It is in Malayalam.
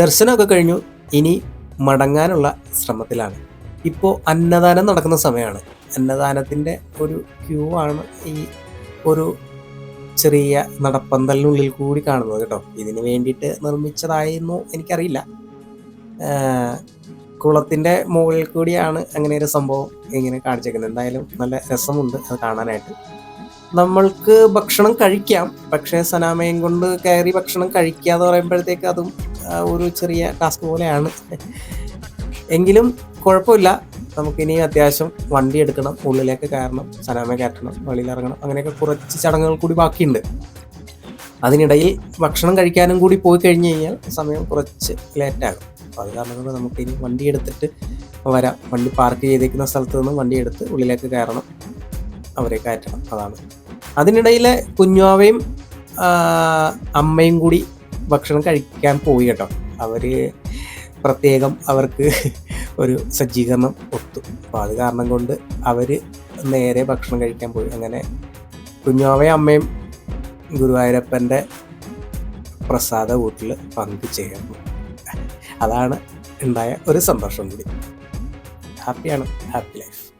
ദർശനമൊക്കെ കഴിഞ്ഞു. ഇനി മടങ്ങാനുള്ള ശ്രമത്തിലാണ്. ഇപ്പോൾ അന്നദാനം നടക്കുന്ന സമയമാണ്. അന്നദാനത്തിന്റെ ഒരു ക്യൂ ആണ് ഈ ഒരു ചെറിയ നടപ്പന്തലിനുള്ളിൽ കൂടി കാണുന്നത് കേട്ടോ. ഇതിന് വേണ്ടിയിട്ട് നിർമ്മിച്ചതായിരുന്നു എനിക്കറിയില്ല. കുളത്തിന്റെ മുകളിൽ കൂടിയാണ് അങ്ങനെ ഒരു സംഭവം ഇങ്ങനെ കാണിച്ചേക്കുന്നത്. എന്തായാലും നല്ല രസമുണ്ട് അത് കാണാനായിട്ട്. നമ്മൾക്ക് ഭക്ഷണം കഴിക്കാം. പക്ഷേ സനാമയം കൊണ്ട് കയറി ഭക്ഷണം കഴിക്കുക എന്ന് പറയുമ്പോഴത്തേക്ക് അതും ഒരു ചെറിയ ടാസ്ക് പോലെയാണ്. എങ്കിലും കുഴപ്പമില്ല. നമുക്കിനി അത്യാവശ്യം വണ്ടി എടുക്കണം ഉള്ളിലേക്ക് കയറണം സനാമ കയറ്റണം വെളിയിൽ ഇറങ്ങണം അങ്ങനെയൊക്കെ കുറച്ച് ചടങ്ങുകൾ കൂടി ബാക്കിയുണ്ട്. അതിനിടയിൽ ഭക്ഷണം കഴിക്കാനും കൂടി പോയി കഴിഞ്ഞ് കഴിഞ്ഞാൽ സമയം കുറച്ച് ലേറ്റാകും അപ്പോൾ അത് കാരണം കൊണ്ട് നമുക്കിനി വണ്ടി എടുത്തിട്ട് വരാം. വണ്ടി പാർക്ക് ചെയ്തേക്കുന്ന സ്ഥലത്ത് നിന്ന് വണ്ടി എടുത്ത് ഉള്ളിലേക്ക് കയറണം അവരെ കയറ്റണം. അതാണ്. അതിനിടയിൽ കുഞ്ഞുവാവയും അമ്മയും കൂടി ഭക്ഷണം കഴിക്കാൻ പോയി കേട്ടോ. അവർ പ്രത്യേകം അവർക്ക് ഒരു സജ്ജീകരണം ഒത്തു അപ്പോൾ അത് കാരണം കൊണ്ട് അവർ നേരെ ഭക്ഷണം കഴിക്കാൻ പോയി. അങ്ങനെ കുഞ്ഞാവയും അമ്മയും ഗുരുവായൂരപ്പന്റെ പ്രസാദ വീട്ടിൽ പങ്കുചേർന്നു അതാണ് ഉണ്ടായ ഒരു സന്തോഷം കൂടി. ഹാപ്പിയാണ് ഹാപ്പി ലൈഫ്